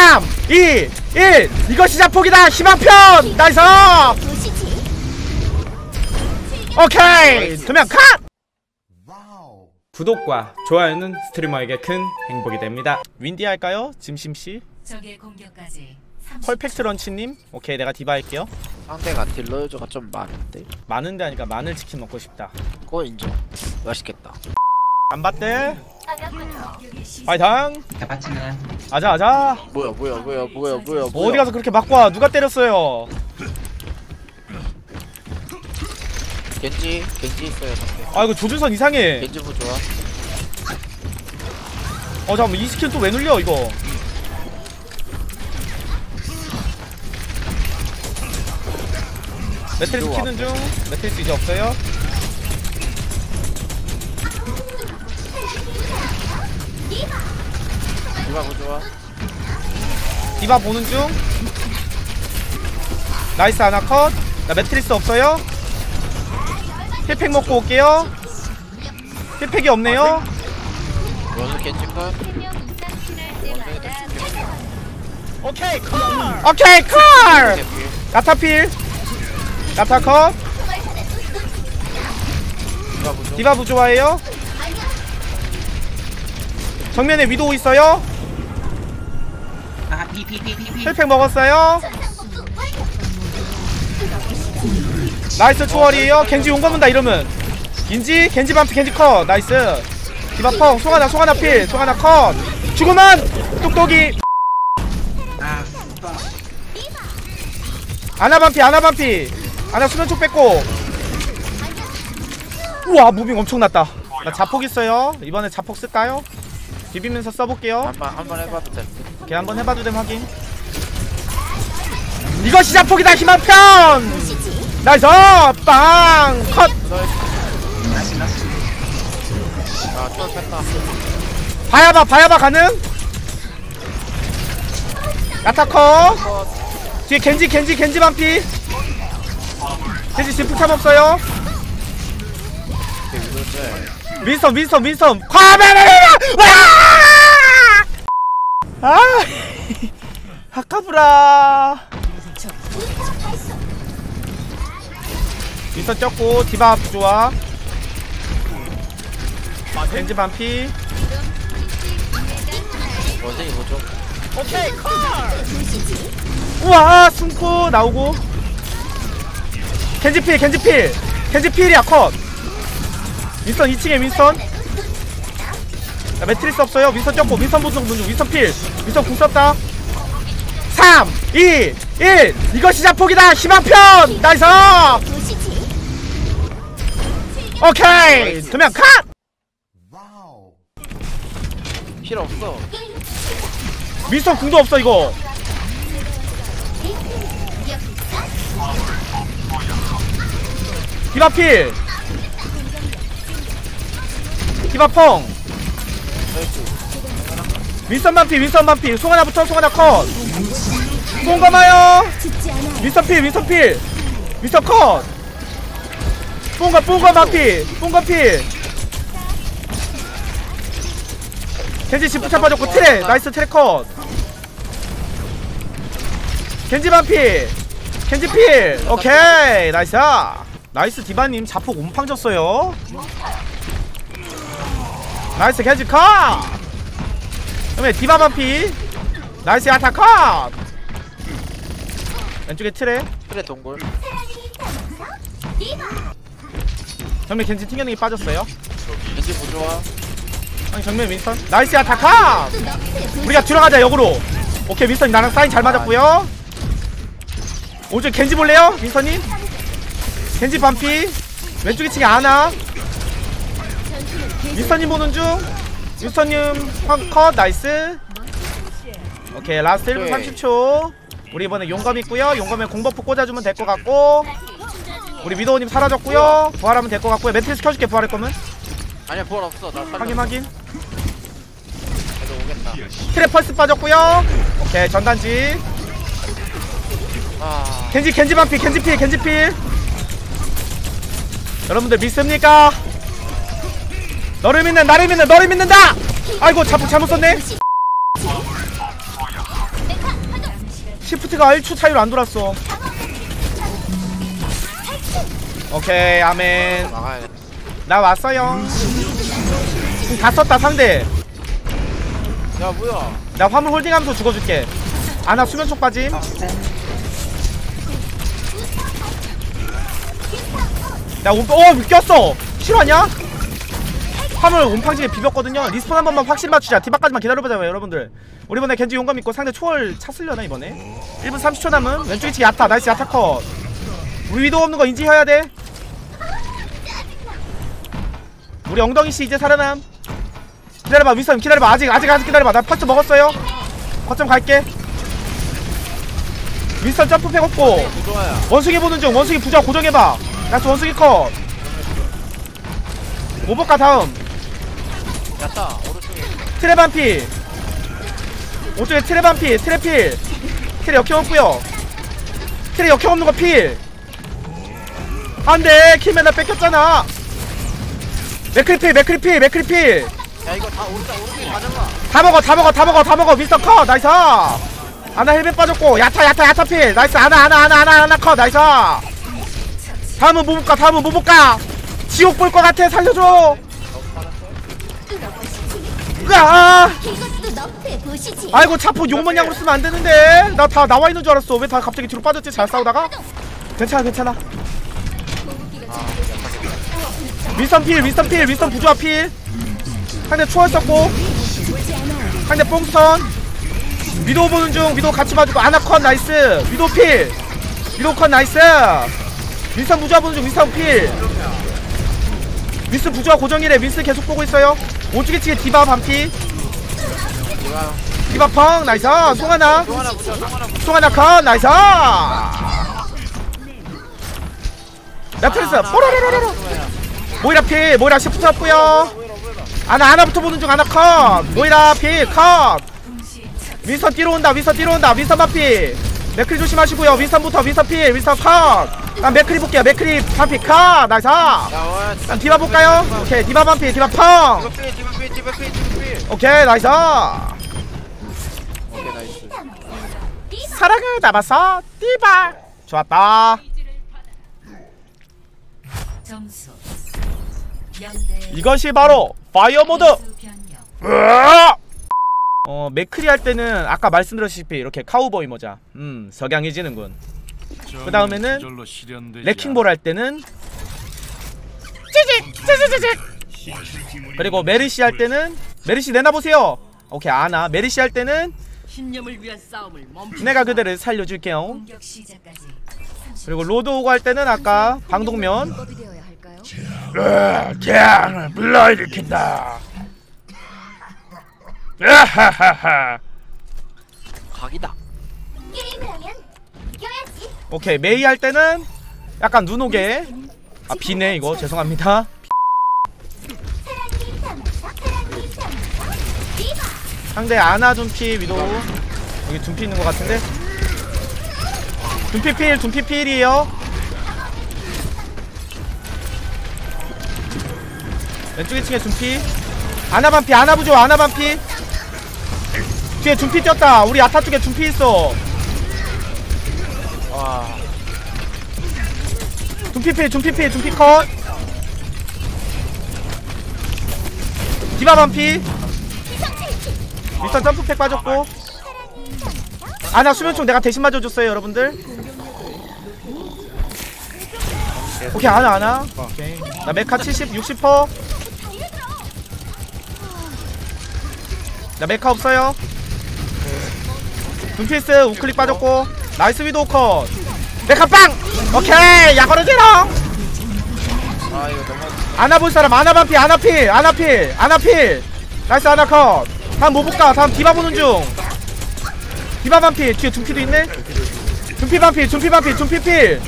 3 2 1 이것이 자폭이다. 희망편. 나이스. 오케이. 두명 컷. 구독과 좋아요는 스트리머에게 큰 행복이 됩니다. 윈디 할까요? 짐심씨? 적의 공격까지 30초. 펄펙트 런치님? 오케이 내가 디바 할게요. 상대가 딜러 유저가 좀 많은데? 많은데 하니까 마늘 치킨 먹고 싶다. 그거 인정. 맛있겠다 안 봤대? 파이팅 아자 아자. 뭐야 뭐야 뭐야 뭐야 뭐야 뭐야. 어디 가서 그렇게 맞고 와? 누가 때렸어요? 겐지 겐지 있어요 상대 아 이거 조준선 이상해. 겐지 부 좋아? 어 잠깐만 이 스킬 또 왜 눌려 이거? 매트리스 키는 중 매트리스 이제 없어요 디바 부 좋아 디바 보는 중. 나이스 하나 컷나 매트리스 없어요? 힐팩 먹고 올게요. 힐팩이 없네요. 겐지 컷. 오케이 콜 오케이 콜 개피 야타필. 야타컷. 디바 부 좋아 디바 부조화예요? 정면에 위도우 있어요 힐팩 먹었어요? 나이스 초월이에요. 겐지 용 건문다 이러면. 인지 겐지 반피 겐지 컷. 나이스. 디바 펑 송하나 송하나 필. 송하나 컷. 죽으면 아 아나 반피 아나 반피. 아나 수면촉 뺐고. 우와 무빙 엄청났다. 나 자폭 있어요. 이번에 자폭 쓸까요? 비비면서 써볼게요. 한번 한번 해봐도 돼 오케이 한번 해봐도 됨 확인. 이것이 자폭이다 희망편! 나이스! 빵컷! 아 초월 뺐다 봐야봐 봐야봐 가능? 야타커! 뒤에 겐지 겐지 겐지 반피! 겐지 지프 참 없어요. 윈스턴 윈스턴 윈스턴! 과메라 와! 아! 아까브라. 윈스턴 쪘고 디바 좋아. 겐지 반피. 원숭이 부 좋아 오케이 콜! 우와 숨고 나오고. 겐지필 겐지필. 겐지필이야 컷. 윈스턴 2층에 윈스턴 야 매트리스 없어요. 윈스턴 쪘고 윈스턴 보는 중 윈스턴 필. 윈스턴 궁 썼다. 3 2 1 이것이 자폭이다. 희망편. 나이스 오케이. 두 명 컷. 힐 없어. 윈스턴 궁도 없어 이거. 디바 필. 디바 펑 윈스턴 반피 윈스턴 반피. 송하나부터 송하나 컷. 뽕가마요. 윈스턴 필 윈스턴 필. 윈스턴 컷. 뽕가 뽕가 반피 뽕가 필. 겐지 지프차 빠졌고 트레. 나이스 트레 컷. 겐지 반피. 겐지 필. 오케이. 나이스 나이스 디바님. 자폭 옴팡 졌어요 나이스 겐지 컷! 그러면 디바 반피. 나이스 야타 컷! 왼쪽에 트레. 그래 동굴. 정면 겐지 튕겨내기 빠졌어요. 겐지 부 좋아 아니 정면 윈스턴. 나이스 야타 컷! 우리가 들어가자 역으로. 오케이 윈스턴이 나랑 사인 잘 맞았고요. 오른쪽 겐지 볼래요 윈스턴님 겐지 반피. 왼쪽 2층에 아나 윈스턴님 보는 중. 윈스턴님 컷 나이스. 오케이 라스트 1분 오케이. 30초. 우리 이번에 용검 있고요. 용검에 공버프 꽂아주면 될 것 같고. 우리 위도우님 사라졌고요. 부활하면 될 것 같고요. 매트리스 켜줄게 부활할 거면. 아니야 볼 없어. 나 살려 확인 확인. 오겠다. 트랩 펄스 빠졌고요. 오케이 전단지. 아. 겐지 겐지 반피 겐지 필 겐지 필. 여러분들 믿습니까? 너를 믿는 나를 믿는 너를 믿는다! 아이고 자폭 잘못 썼네. 시프트가 1초 차이로 안 돌았어. 오케이 아멘. 나 왔어요. 다 썼다 상대. 야 뭐야? 나 화물 홀딩하면서 죽어줄게. 아나 수면촉 빠짐. 야 옴, 어 꼈어. 실화냐? 화물 옴팡지게 비볐거든요. 리스폰 한 번만 확신 맞추자. 디바까지만 기다려보자요 여러분들. 우리 이번에 겐지 용감 있고 상대 초월 찼으려나 이번에? 1분 30초 남은 왼쪽 위치 야타. 나이스 야타 컷. 우리 위도 없는 거 인지해야 돼. 우리 엉덩이씨 이제 살아남. 기다려봐 윈선. 기다려봐. 아직 아직 아직 기다려봐. 나 퍼트 먹었어요. 거점 갈게. 점프팩 없고. 부조화야. 원숭이 보는 중. 원숭이 부자 고정해봐. 나스 원숭이 컷. 오버가 다음 야타 오른쪽에. 트랩 반피. 오쪽에 트랩 반피 트랩 필. 트랩 역행 없고요. 트랩 역행 없는 거필. 안돼. 킬맨 뺏겼잖아. 맥크리필 맥크리필 맥크리필. 야 이거 다 오른쪽 오른쪽에 다 잡아. 다 먹어 다 먹어 다 먹어 다 먹어. 미스터 컷 나이스. 아나 헬멧 빠졌고. 야타 야타 야타 필. 나이스. 아나 아나 아나 아나 아나 컷 나이스. 다음은 뭐 볼까 다음은 뭐 볼까 지옥 볼 것 같아. 살려줘 으아 보시지. 아이고 차포 욕만 양으로 쓰면 안 되는데. 나 다 나와 있는 줄 알았어. 왜 다 갑자기 뒤로 빠졌지? 잘 싸우다가? 괜찮아 괜찮아. 윈스턴 필 윈스턴 필 윈스턴 부조화 필. 상대 초월 썼고. 상대 뽕선. 위도우 보는 중 위도우 같이 봐주고. 아나컨 나이스. 위도우 필. 위도우 컷 나이스. 윈스턴 부조화 보는 중 윈스턴 필. 윈스 부조화 고정이래. 윈스 계속 보고 있어요 오쪽에 치게 디바 반피. 디바 펑 나이스. 송하나. 송하나 컷 나이스. 나트리스 뽀로로로로 모이라 필 모이라 시프트 없고요. 아나 아나부터 보는 중 아나 컷. 모이라 필컷. 윈선 뛰러 온다 윈선 뛰러 온다. 윈선 반피 맥크리 조심하시고요. 윈선부터 윈선 필 윈선 컷난 맥크리 볼게요. 맥크리 반피 컷 나이스 야 와. 난 디바 볼까요? 오케이 디바 반피 디바 펑! 디바 필 디바 필 디바 필 디바 필. 오케이 나이스 오케이 나이스. 사랑을 담아서 디바! 좋았다. 점수. 0대 이것이 바로 파이어 모드! 으아! 어 맥크리 할 때는 아까 말씀드렸다시피 이렇게 카우보이 모자. 음 석양해지는군. 그 다음에는 레킹볼 할 때는 찌직 찌직찌직 그리고 메르시 할 때는 메르시 내놔보세요. 오케이 아나. 메르시 할 때는. 내가 그대를 살려줄게요. 그리고 로드 오고 할 때는 아까 방독면. 할까요? 태양을 불러일으킨다 으하하하. 각이다. 게임을 하면 이겨야지. 오케이 메이 할 때는 약간 눈 오게. 아 비네 이거. 죄송합니다. 상대 아나 둠피 위도 여기 둠피 있는 것 같은데? 둠피 필 둠피 필이에요. 왼쪽 2층에 둠피. 아나 반피 아나 부조 아나 반피 뒤에 둠피 뛰었다. 우리 아타 쪽에 둠피 있어. 와. 둠피 필 둠피 필 둠피 컷. 디바 반피. 일단 점프팩 빠졌고. 아나 수면총 내가 대신 맞아줬어요 여러분들. 오케이 아나 아나 나 메카 70 60퍼. 나 메카 없어요 둠피스 우클릭 빠졌고 나이스 위도우 컷. 메카 빵! 오케이 야거르지롱 아 이거 너무. 아나 볼 사람 아나 반피 아나 필 아나 필 아나 필. 나이스 아나 컷. 다음 뭐 볼까? 다음 디바 보는 중. 디바 반피 뒤에 둠피도 있네? 둠피 반피 둠피 반피 둠피 필.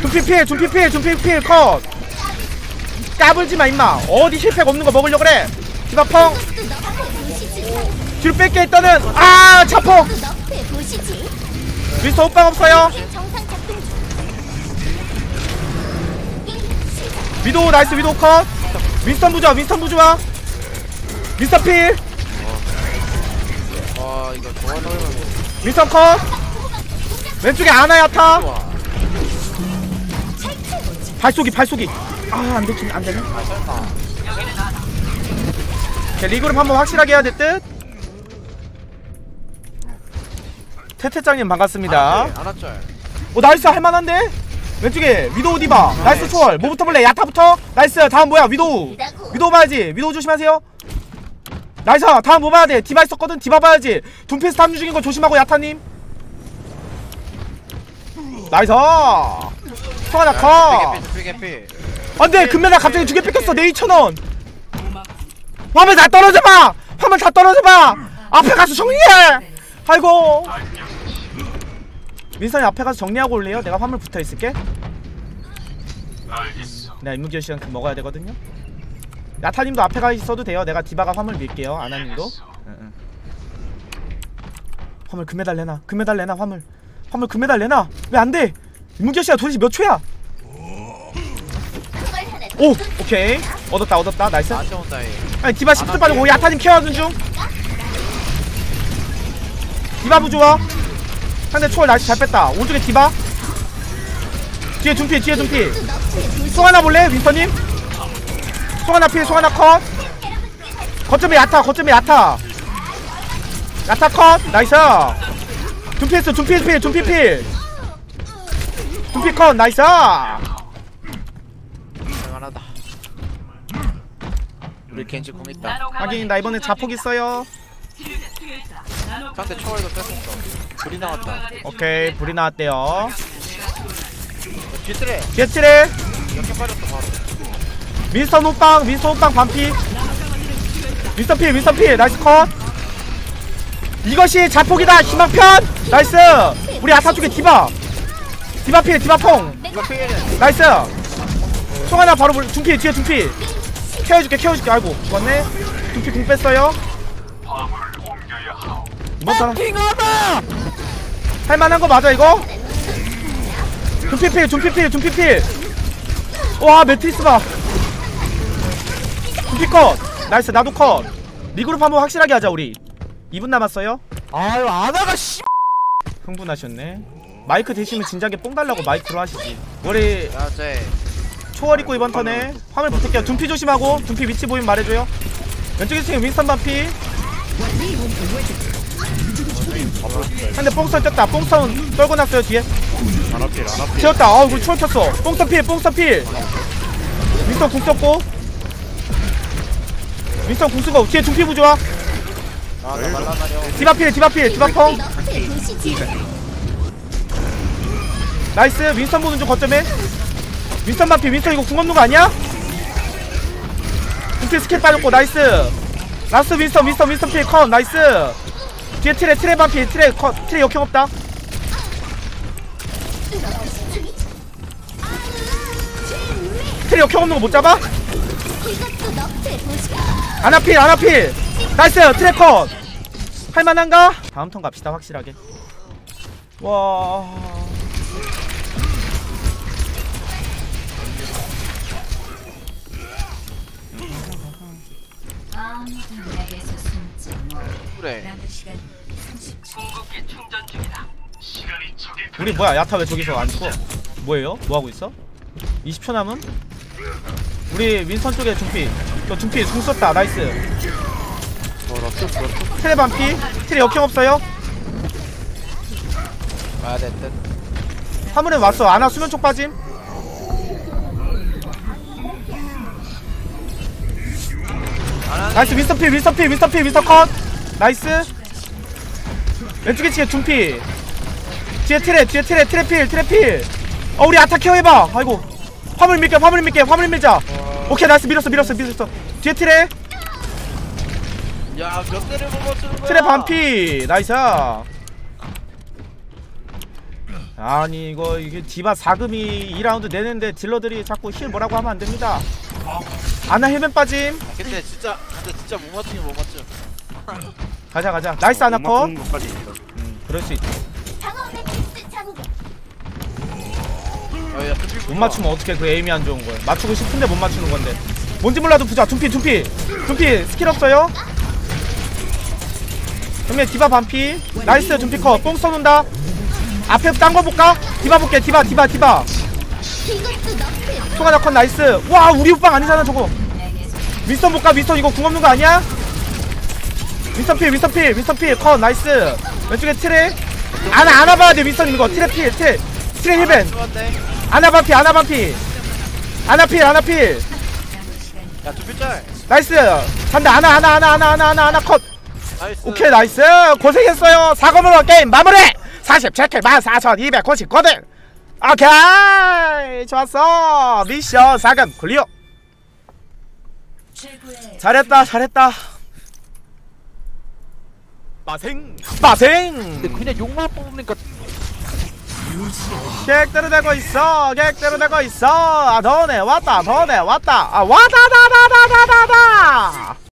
둠피 필 둠피 필 둠피 필컷. 까불지마 임마. 어디 힐팩 없는 거 먹으려 그래. 디바 펑. 뒤로 뺄게 했더는 아 보시지. 미스터 오빵 없어요. 위도우 나이스 위도우 컷. 윈스턴 부좋아 윈스턴 부좋아. 윈스턴 필. 와 이거. 윈스턴 컷. 왼쪽에 아나야타. 발쏘기 발쏘기. 아 안되긴 안되네. 자, 리그룹 한번 확실하게 해야 될듯 태태짱님 반갑습니다. 안았절 오 나이스 할만한데? 왼쪽에 위도우 디바. 나이스 초월. 뭐부터 볼래? 야타부터? 나이스 다음 뭐야? 위도우. 위도우. 봐야지. 위도우 조심하세요. 나이스 다음 뭐 봐야 돼? 디바 있었거든? 디바 봐야지. 둠피스 탐주 중인 거 조심하고 야타님. 나이스. 개피 개피 안돼. 금메달 갑자기 두 개 뺏겼어. 내 2천원. 화면 다 떨어져봐. 화면 다 떨어져봐. 앞에 가서 정리해. 아이고 민선이 앞에 가서 정리하고 올래요? 내가 화물 붙어있을게. 내가 임무기어 시간 그 먹어야 되거든요. 야타님도 앞에 가 있어도 돼요. 내가 디바가 화물 밀게요 아나님도. 응, 응. 화물 금메달 내놔 금메달 내놔 화물. 화물 금메달 내놔. 왜 안돼? 임무기어 시간 도대체 몇 초야? 오 오케이. 얻었다 얻었다. 나이스. 아니 디바 시프트 빠지고. 야타님 케어하는 중. 디바 부좋아 상대 초월 나이스 잘 뺐다. 오른쪽에 디바. 뒤에 둠피 뒤에 둠피. 송하나 볼래 윈서님? 송하나 필 송하나 컷. 거점에 야타 거점에 야타. 야타 컷. 나이스. 둠피 했어 둠피 필 둠피 필. 둠피 컷 나이스. 할만하다. 우리 겐지 공 있다. 하긴 나 이번에 자폭 있어요 상대 초월도 뺐었어. 불이 나왔다. 오케이 불이 나왔대요. 뒤뜰에. 뒤에. 칠해 이렇게 빠졌어 바로. 윈스턴 호빵 윈스턴 호빵 반피. 윈스턴 필 윈스턴 필. 나이스 컷. 이것이 자폭이다 희망편. 나이스. 우리 아타 쪽에 디바. 디바 필 디바 퐁. 이거 피해는 나이스. 총 하나 바로 물 둠피 뒤에 둠피 케어해줄게 케어해줄게. 아이고 죽었네. 둠피 궁 뺐어요 이번 판 할만한 거 맞아 이거? 둠피 필 둠피 필 둠피 필 와 매트리스 봐 둠피 컷. 나이스 나도 컷. 리그룹 한번 확실하게 하자 우리. 2분 남았어요? 아유 아나가 씨. 흥분하셨네. 마이크 대시면 진작에 뽕 달라고 마이크로 하시지. 우리 야쟤 초월 입고 이번 턴에 화물 붙을게요. 둠피 조심하고 둠피 위치 보이면 말해줘요. 왼쪽에 지금 윈스턴 반피 근데 뽕선 떴다. 뽕선 떨고 났어요 뒤에. 채웠다. 아우 우리 초월 켰어. 뽕선 필 뽕선 필. 윈스턴 궁 썼고. 윈스턴 궁 쓰고 뒤에 둠피 부좋아 아나 말라나려 디바 필 디바 필 디바 펑. 나이스. 윈스턴 보는 중 거점에. 윈스턴 반피. 윈스턴 이거 궁 없는 거 아니야? 둠피 스킬 빠졌고 나이스. 라스트 윈스턴 윈스턴 윈스턴 필컷 나이스 뒤에 트레 트레 반피 트레 컷 트레 역행 없다. 트레 역행 없는 거 못 잡아? 아나필 아나필. 나이스 트레 컷. 할만한가? 다음 턴 갑시다 확실하게. 와 우리 뭐야 야타 왜 저기서 안 죽어? 뭐예요? 뭐하고 있어? 20초 남음? 우리 윈선 쪽에 둠피. 저 둠피 궁 썼다. 나이스. 트레 반피. 트레 역행 없어요? 가야 될듯 화물에 왔어. 아나 수면 쪽 빠짐. 나이스. 윈스턴 필 윈스턴 필 윈스턴 컷. 나이스. 왼쪽에 치에 둠피 뒤에 트레 뒤에 트레 트레 필 트레 필 어 우리 아타 케어 해봐. 아이고. 화물 밀게 화물 밀게 화물 밀자. 오케이 나이스. 밀었어 밀었어 밀었어. 뒤에 트레. 야몇 대를 못 맞추는 거야 트레 반피. 나이스. 아니 이거 이게 디바 4금이 2라운드 내는데 딜러들이 자꾸 힐 뭐라고 하면 안됩니다. 아나 헬멧 빠짐. 근데 진짜 근데 진짜 못 맞추긴 못 맞춰. 가자 가자. 나이스 아나 컷. 음, 그럴 수 있지 못 맞추면 어떻게 그 에임이 안 좋은 거야. 맞추고 싶은데 못 맞추는 건데. 뭔지 몰라도 부자. 둠피 둠피. 둠피 스킬 없어요? 그러면 디바 반피. 나이스 둠피 컷뽕 쏘는다. 앞에 딴 거 볼까? 디바 볼게. 디바 디바 디바. 이것도 너프에 소가다 컷 나이스. 와 우리 오빵 아니잖아 저거. 윈스턴 볼까? 윈스턴 이거 궁 없는 거 아니야? 윈스턴 필 윈스턴 필 윈스턴 필컷 나이스. 왼쪽에 트레. 아나 아나 봐야 돼 윈스턴 이거. 트레 필 트레. 트레 힐벤. 좋았네 아나 반피 아나 반피. 아나 필 아나 필. 야 두필짤 나이스. 잔다. 아나 아나 아나 아나 아나 아나 아나 컷. 나이스. 오케이 나이스. 고생했어요. 사검으로 게임 마무리. 47킬 14,299등 오케이. 좋았어. 미션 4금 클리어 잘했다 잘했다. 마생. 마생. 그냥 욕만 뽑으니까 계획대로 되고 있어. 계획대로 되고 있어. 아 더네 왔다. 더네 왔다. 아 왔다 다다다다다다